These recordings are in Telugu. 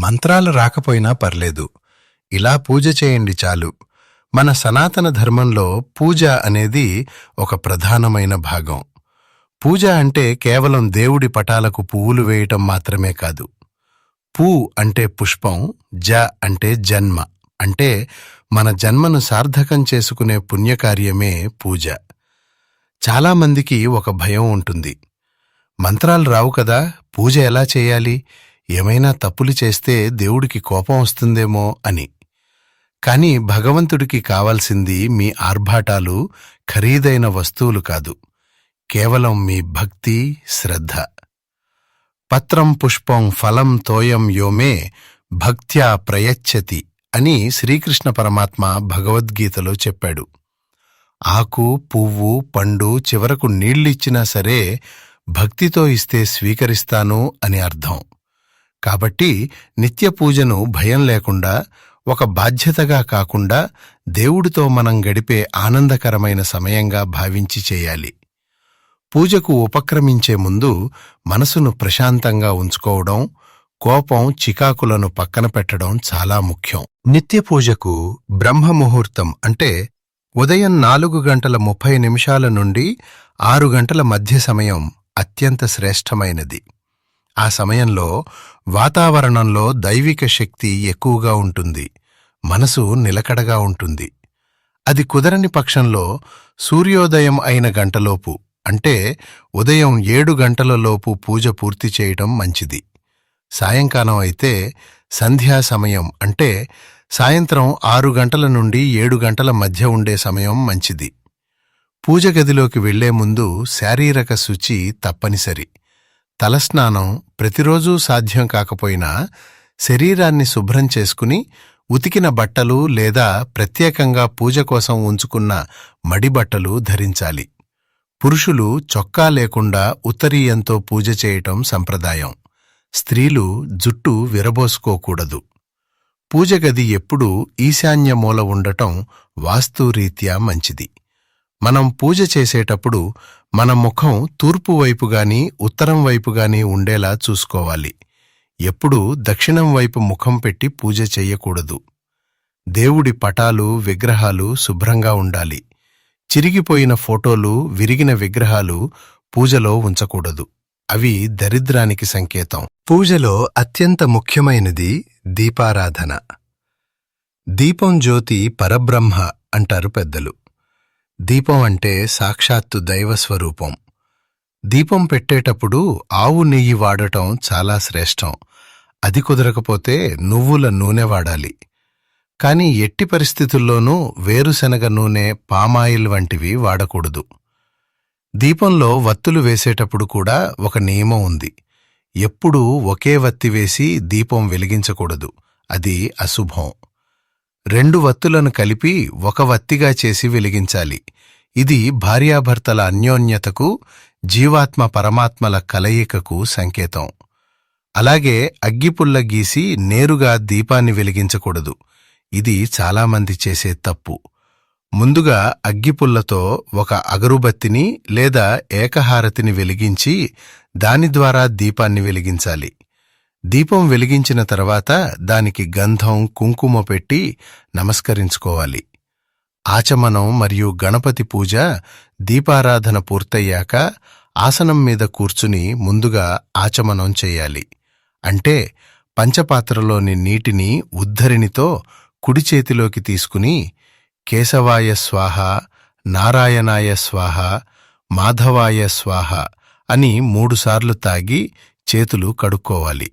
మంత్రాలు రాకపోయినా పర్లేదు. ఇలా పూజ చేయండి చాలు. మన సనాతన ధర్మంలో పూజ అనేది ఒక ప్రధానమైన భాగం. పూజ అంటే కేవలం దేవుడి పటాలకు పువ్వులు వేయటం మాత్రమే కాదు. పూ అంటే పుష్పం జ అంటే జన్మ. అంటే మన జన్మను సార్థకం చేసుకునే పుణ్యకార్యమే పూజ. చాలామందికి ఒక భయం ఉంటుంది. మంత్రాలు రావు కదా పూజ ఎలా చేయాలి? ఏమైనా తప్పులు చేస్తే దేవుడికి కోపం వస్తుందేమో అని. కాని భగవంతుడికి కావాల్సింది మీ ఆర్భాటాలు ఖరీదైన వస్తువులు కాదు. కేవలం మీ భక్తి శ్రద్ధ. పత్రం పుష్పం ఫలం తోయం యోమే భక్త్యా ప్రయచ్చతి అని శ్రీకృష్ణ పరమాత్మ భగవద్గీతలో చెప్పాడు. ఆకు పువ్వు పండు చివరకు నీళ్ళిచ్చినా సరే భక్తితో ఇస్తే స్వీకరిస్తాను అని అర్థం. కాబట్టి నిత్య పూజను భయం లేకుండా ఒక బాధ్యతగా కాకుండా దేవుడితో మనం గడిపే ఆనందకరమైన సమయంగా భావించి చేయాలి. పూజకు ఉపక్రమించే ముందు మనసును ప్రశాంతంగా ఉంచుకోవడం కోపం చికాకులను పక్కన పెట్టడం చాలా ముఖ్యం. నిత్య పూజకు బ్రహ్మముహూర్తం అంటే ఉదయం నాలుగు గంటల ముప్పై నిమిషాల నుండి ఆరు గంటల మధ్య సమయం అత్యంత శ్రేష్టమైనది. ఆ సమయంలో వాతావరణంలో దైవిక శక్తి ఎక్కువగా ఉంటుంది. మనసు నిలకడగా ఉంటుంది. అది కుదరని పక్షంలో సూర్యోదయం అయిన గంటలోపు అంటే ఉదయం ఏడు గంటలలోపు పూజ పూర్తి చేయటం మంచిది. సాయంకాలం అయితే సంధ్యా సమయం అంటే సాయంత్రం ఆరు గంటల నుండి ఏడు గంటల మధ్య ఉండే సమయం మంచిది. పూజ గదిలోకి వెళ్ళే ముందు శారీరక శుచి తప్పనిసరి. తలస్నానం ప్రతిరోజూ సాధ్యం కాకపోయినా శరీరాన్ని శుభ్రం చేసుకుని ఉతికిన బట్టలు లేదా ప్రత్యేకంగా పూజ కోసం ఉంచుకున్న మడి బట్టలు ధరించాలి. పురుషులు చొక్కా లేకుండా ఉత్తరీయంతో పూజ చేయటం సంప్రదాయం. స్త్రీలు జుట్టు విరబోసుకోకూడదు. పూజగది ఎప్పుడూ ఈశాన్య మూల ఉండటం వాస్తురీత్యా మంచిది. మనం పూజ చేసేటప్పుడు మన ముఖం తూర్పు వైపుగాని ఉత్తరం వైపుగాని ఉండేలా చూసుకోవాలి. ఎప్పుడూ దక్షిణం వైపు ముఖం పెట్టి పూజ చెయ్యకూడదు. దేవుడి పటాలు విగ్రహాలు శుభ్రంగా ఉండాలి. చిరిగిపోయిన ఫోటోలు విరిగిన విగ్రహాలు పూజలో ఉంచకూడదు. అవి దరిద్రానికి సంకేతం. పూజలో అత్యంత ముఖ్యమైనది దీపారాధన. దీపం జ్యోతి పరబ్రహ్మ అంటారు పెద్దలు. దీపం అంటే సాక్షాత్తు దైవస్వరూపం. దీపం పెట్టేటప్పుడు ఆవు నెయ్యి వాడటం చాలా శ్రేష్టం. అది కుదరకపోతే నువ్వుల నూనె వాడాలి. కాని ఎట్టి పరిస్థితుల్లోనూ వేరుశనగ నూనె పామాయిల్ వంటివి వాడకూడదు. దీపంలో వత్తులు వేసేటప్పుడు కూడా ఒక నియమం ఉంది. ఎప్పుడూ ఒకే వత్తి వేసి దీపం వెలిగించకూడదు. అది అశుభం. రెండు వత్తులను కలిపి ఒక వత్తిగా చేసి వెలిగించాలి. ఇది భార్యాభర్తల అన్యోన్యతకు జీవాత్మ పరమాత్మల కలయికకు సంకేతం. అలాగే అగ్గిపుల్ల గీసి నేరుగా దీపాన్ని వెలిగించకూడదు. ఇది చాలామంది చేసే తప్పు. ముందుగా అగ్గిపుల్లతో ఒక అగరుబత్తిని లేదా ఏకహారతిని వెలిగించి దాని ద్వారా దీపాన్ని వెలిగించాలి. దీపం వెలిగించిన తర్వాత దానికి గంధం కుంకుమ పెట్టి నమస్కరించుకోవాలి. ఆచమనం మరియు గణపతి పూజ దీపారాధన పూర్తయ్యాక ఆసనం మీద కూర్చుని ముందుగా ఆచమనం చేయాలి. అంటే పంచపాత్రలోని నీటిని ఉద్ధరిణితో కుడి చేతిలోకి తీసుకుని కేశవాయ స్వాహ నారాయణాయ స్వాహ మాధవాయ స్వాహ అని మూడుసార్లు తాగి చేతులు కడుక్కోవాలి.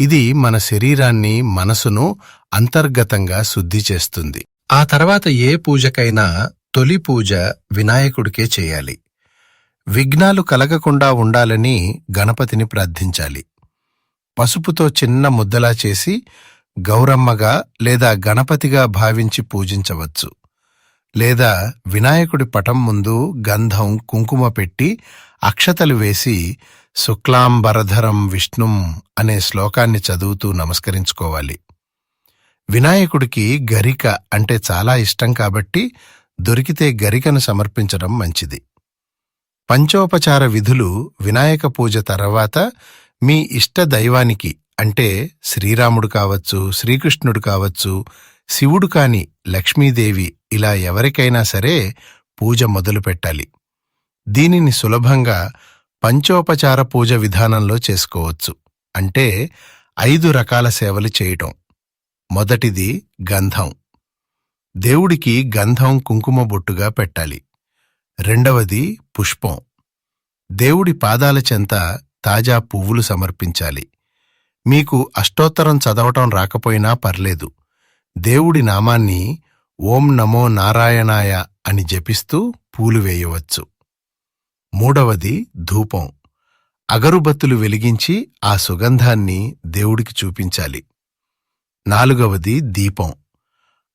ఇది మన శరీరాన్ని మనసును అంతర్గతంగా శుద్ధి చేస్తుంది. ఆ తర్వాత ఏ పూజకైనా తొలి పూజ వినాయకుడికే చేయాలి. విఘ్నాలు కలగకుండా ఉండాలని గణపతిని ప్రార్థించాలి. పసుపుతో చిన్న ముద్దలా చేసి గౌరమ్మగా లేదా గణపతిగా భావించి పూజించవచ్చు. లేదా వినాయకుడి పటం ముందు గంధం కుంకుమ పెట్టి అక్షతలు వేసి శుక్లాంబరధరం విష్ణుం అనే శ్లోకాన్ని చదువుతూ నమస్కరించుకోవాలి. వినాయకుడికి గరిక అంటే చాలా ఇష్టం కాబట్టి దొరికితే గరికను సమర్పించడం మంచిది. పంచోపచార విధులు వినాయక పూజ తర్వాత మీ ఇష్ట దైవానికి అంటే శ్రీరాముడు కావచ్చు శ్రీకృష్ణుడు కావచ్చు శివుడు కాని లక్ష్మీదేవి ఇలా ఎవరికైనా సరే పూజ మొదలు పెట్టాలి దీనిని సులభంగా పంచోపచార పూజ విధానంలో చేసుకోవచ్చు. అంటే ఐదు రకాల సేవలు చేయటం. మొదటిది గంధం. దేవుడికి గంధం కుంకుమ బొట్టుగా పెట్టాలి. రెండవది పుష్పం. దేవుడి పాదాల చెంత తాజా పువ్వులు సమర్పించాలి. మీకు అష్టోత్తరం చదవటం రాకపోయినా పర్లేదు. దేవుడి నామాన్ని ఓం నమో నారాయణాయ అని జపిస్తూ పూలు వేయవచ్చు. మూడవది ధూపం. అగరుబత్తులు వెలిగించి ఆ సుగంధాన్ని దేవుడికి చూపించాలి. నాలుగవది దీపం.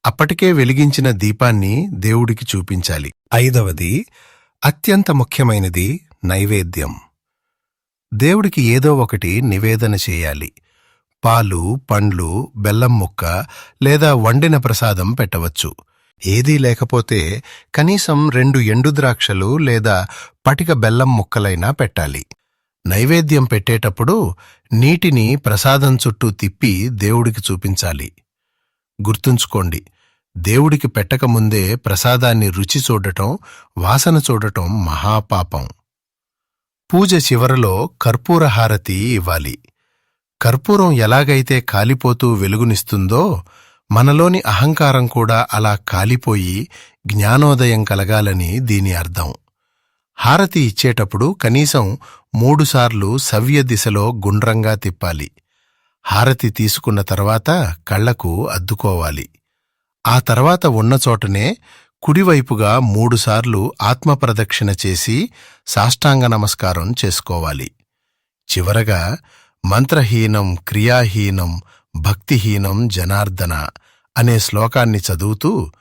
అప్పటికే వెలిగించిన దీపాన్ని దేవుడికి చూపించాలి. ఐదవది అత్యంత ముఖ్యమైనది నైవేద్యం. దేవుడికి ఏదో ఒకటి నివేదన చేయాలి. పాలు పండ్లు బెల్లం ముక్క లేదా వండిన ప్రసాదం పెట్టవచ్చు. ఏదీ లేకపోతే కనీసం రెండు ఎండు ద్రాక్షలు లేదా పటిక బెల్లం ముక్కలైనా పెట్టాలి. నైవేద్యం పెట్టేటప్పుడు నీటిని ప్రసాదం చుట్టూ తిప్పి దేవుడికి చూపించాలి. గుర్తుంచుకోండి దేవుడికి పెట్టకముందే ప్రసాదాన్ని రుచి చూడటం వాసన చూడటం మహాపాపం. పూజ చివరలో కర్పూర హారతి ఇవ్వాలి. కర్పూరం ఎలాగైతే కాలిపోతూ వెలుగునిస్తుందో మనలోని అహంకారం కూడా అలా కాలిపోయి జ్ఞానోదయం కలగాలని దీని అర్థం. హారతి ఇచ్చేటప్పుడు కనీసం మూడుసార్లు సవ్య దిశలో గుండ్రంగా తిప్పాలి. హారతి తీసుకున్న తర్వాత కళ్ళకు అద్దుకోవాలి. ఆ తర్వాత ఉన్న చోటనే కుడివైపుగా మూడుసార్లు ఆత్మప్రదక్షిణ చేసి సాష్టాంగ నమస్కారం చేసుకోవాలి. చివరగా మంత్రహీనం క్రియాహీనం భక్తిహీనం జనార్దన అనే శ్లోకాన్ని చదువుతూ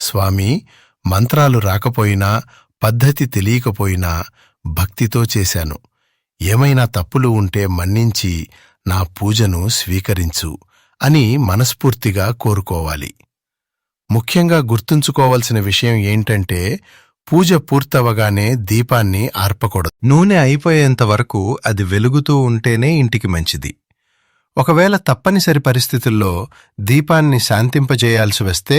స్వామీ మంత్రాలు రాకపోయినా పద్ధతి తెలియకపోయినా భక్తితో చేశాను. ఏమైనా తప్పులు ఉంటే మన్నించి నా పూజను స్వీకరించు అని మనస్ఫూర్తిగా కోరుకోవాలి. ముఖ్యంగా గుర్తుంచుకోవలసిన విషయం ఏంటంటే పూజ పూర్తవగానే దీపాన్ని ఆర్పకూడదు. నూనె అయిపోయేంత వరకు అది వెలుగుతూ ఉంటేనే ఇంటికి మంచిది. ఒకవేళ తప్పనిసరి పరిస్థితుల్లో దీపాన్ని శాంతింపజేయాల్సి వస్తే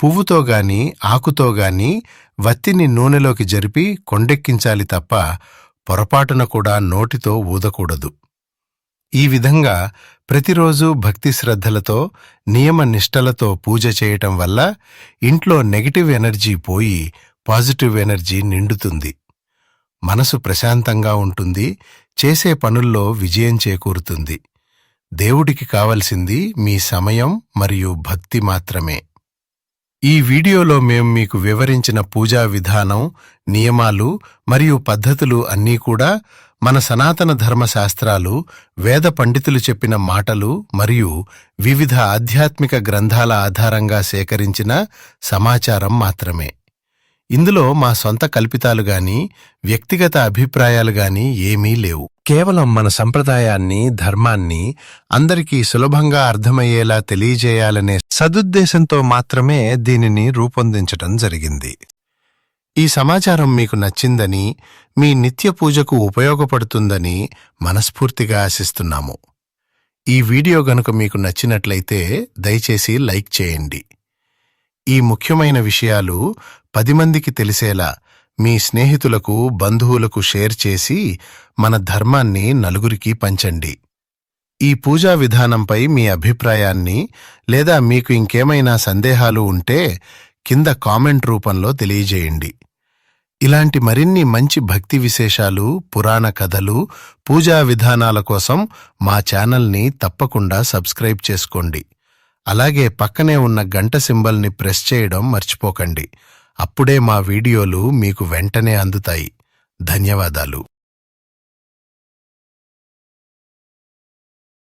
పువ్వుతో గాని ఆకుతో గాని వత్తిని నూనెలోకి జరిపి కొండెక్కించాలి తప్ప పొరపాటున కూడా నోటితో ఊదకూడదు. ఈ విధంగా ప్రతిరోజూ భక్తి శ్రద్ధలతో నియమ నిష్టలతో పూజ చేయటం వల్ల ఇంట్లో నెగటివ్ ఎనర్జీ పోయి పాజిటివ్ ఎనర్జీ నిండుతుంది. మనసు ప్రశాంతంగా ఉంటుంది చేసే పనుల్లో విజయం చేకూరుతుంది. దేవుడికి కావలసింది మీ సమయం మరియు భక్తి మాత్రమే. ఈ వీడియోలో మేం మీకు వివరించిన పూజా విధానం నియమాలు మరియు పద్ధతులు అన్నీ కూడా మన సనాతన ధర్మశాస్త్రాలు వేద పండితులు చెప్పిన మాటలు మరియు వివిధ ఆధ్యాత్మిక గ్రంథాల ఆధారంగా సేకరించిన సమాచారం మాత్రమే. ఇందులో మా సొంత కల్పితాలు గాని వ్యక్తిగత అభిప్రాయాలు గాని ఏమీ లేవు. కేవలం మన సంప్రదాయాన్ని ధర్మాన్ని అందరికీ సులభంగా అర్థమయ్యేలా తెలియజేయాలనే సదుద్దేశంతో మాత్రమే దీనిని రూపొందించటం జరిగింది. ఈ సమాచారం మీకు నచ్చిందని మీ నిత్య పూజకు ఉపయోగపడుతుందని మనస్ఫూర్తిగా ఆశిస్తున్నాము. ఈ వీడియో గనుక మీకు నచ్చినట్లయితే దయచేసి లైక్ చేయండి. ఈ ముఖ్యమైన విషయాలు పది మందికి తెలిసేలా మీ స్నేహితులకు బంధువులకు షేర్ చేసి మన ధర్మాన్ని నలుగురికి పంచండి. ఈ పూజా విధానంపై మీ అభిప్రాయాన్ని లేదా మీకు ఇంకేమైనా సందేహాలు ఉంటే కింద కామెంట్ రూపంలో తెలియజేయండి. ఇలాంటి మరిన్ని మంచి భక్తి విశేషాలు పురాణ కథలు పూజా విధానాల కోసం మా ఛానల్ని తప్పకుండా సబ్స్క్రైబ్ చేసుకోండి. అలాగే పక్కనే ఉన్న గంట సింబల్ని ప్రెస్ చేయడం మర్చిపోకండి. అప్పుడే మా వీడియోలు మీకు వెంటనే అందుతాయి. ధన్యవాదాలు.